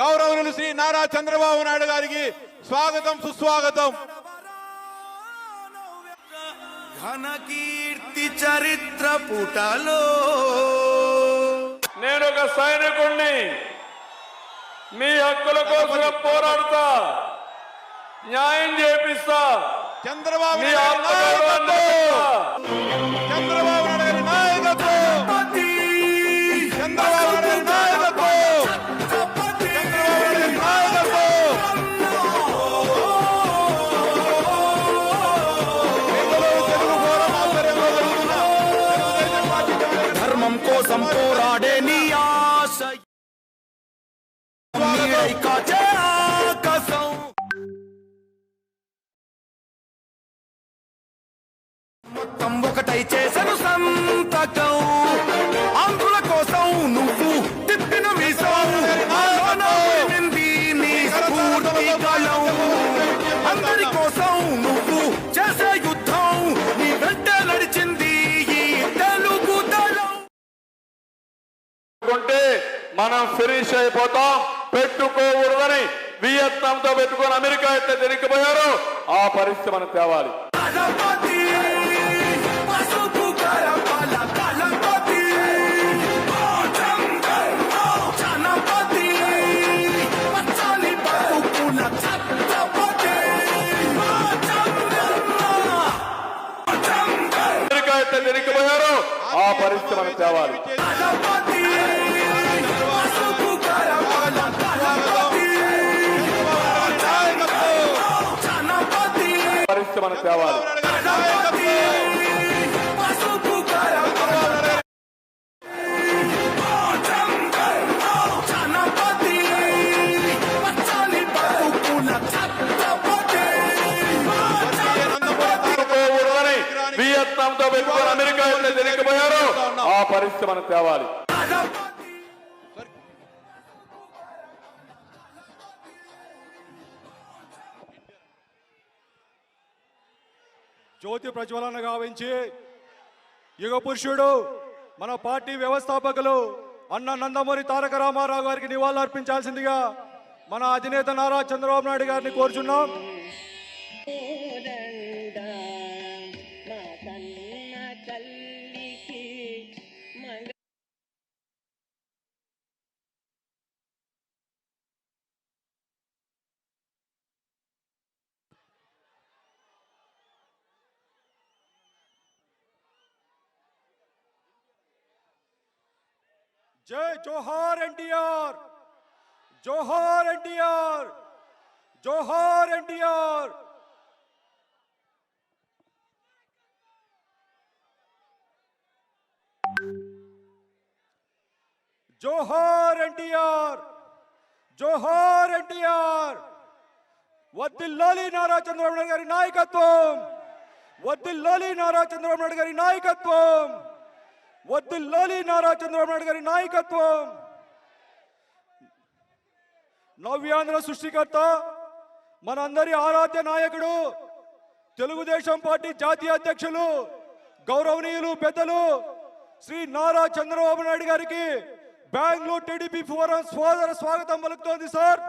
గౌరవనీయులు శ్రీ నారా చంద్రబాబు నాయుడు గారికి స్వాగతం సుస్వాగతం. ఘన కీర్తి చరిత్ర పుటలో. నేను ఒక సైనికుణ్ణి. మీ హక్కుల కోసం పోరాడుతా. న్యాయం చేపిస్తా. చంద్రబాబు మొత్తం ఒకటై చేసను సంతకం ఆంధ్రుల కోసం నువ్వు తిప్పిన మీసం నీ స్ఫూర్తి గళం అందరి కోసం నువ్వు చేసే యుద్ధం నీ వెంట నడిచింది ఈ తెలుగు దళం మనం ఫినిష్ అయిపోతాం. పెట్టుకోకూడదని వియత్నాంతో పెట్టుకొని అమెరికా ఎట్లా తిరిగిపోయారో. ఆ పరిస్థితి మనం తేవాలి. అమెరికా ఎట్లా తిరిగిపోయారో. ఆ పరిస్థితి మనం తేవాలి. ఛత్రపతి పెట్టుకోకూడదని వియత్నాంతో పెట్టుకొని అమెరికా ఎట్లా తిరిగిపోయారో. ఆ పరిస్థితి మనం తేవాలి. జ్యోతి ప్రజ్వలన గావించి. యుగ పురుషుడు మన పార్టీ వ్యవస్థాపకులు అన్న నందమూరి తారక రామారావు గారికి నివాళులు అర్పించాల్సిందిగా మన అధినేత నారా చంద్రబాబు నాయుడు గారిని కోరుచున్నాం. జై జోహార్ ఎన్టీఆర్ జోహార్ ఎన్టీఆర్ జోహార్ ఎన్టీఆర్ జోహార్ ఎన్టీఆర్ జోహార్ ఎన్టీఆర్ వద్దిల్లాలి నారా చంద్రబాబు నాయుడు గారి నాయకత్వం వద్దిల్లాలి నారా చంద్రబాబు నాయుడు గారి నాయకత్వం వద్దిల్లాలి నారా చంద్రబాబు నాయుడు గారి నాయకత్వం. నవ్యాంధ్ర సృష్టికర్త మనందరి ఆరాధ్య నాయకుడు తెలుగుదేశం పార్టీ జాతీయ అధ్యక్షులు గౌరవనీయులు పెద్దలు శ్రీ నారా చంద్రబాబు నాయుడు గారికి బెంగళూరు టీడీపీ ఫోరం సోదర స్వాగతం పలుకుతోంది సార్.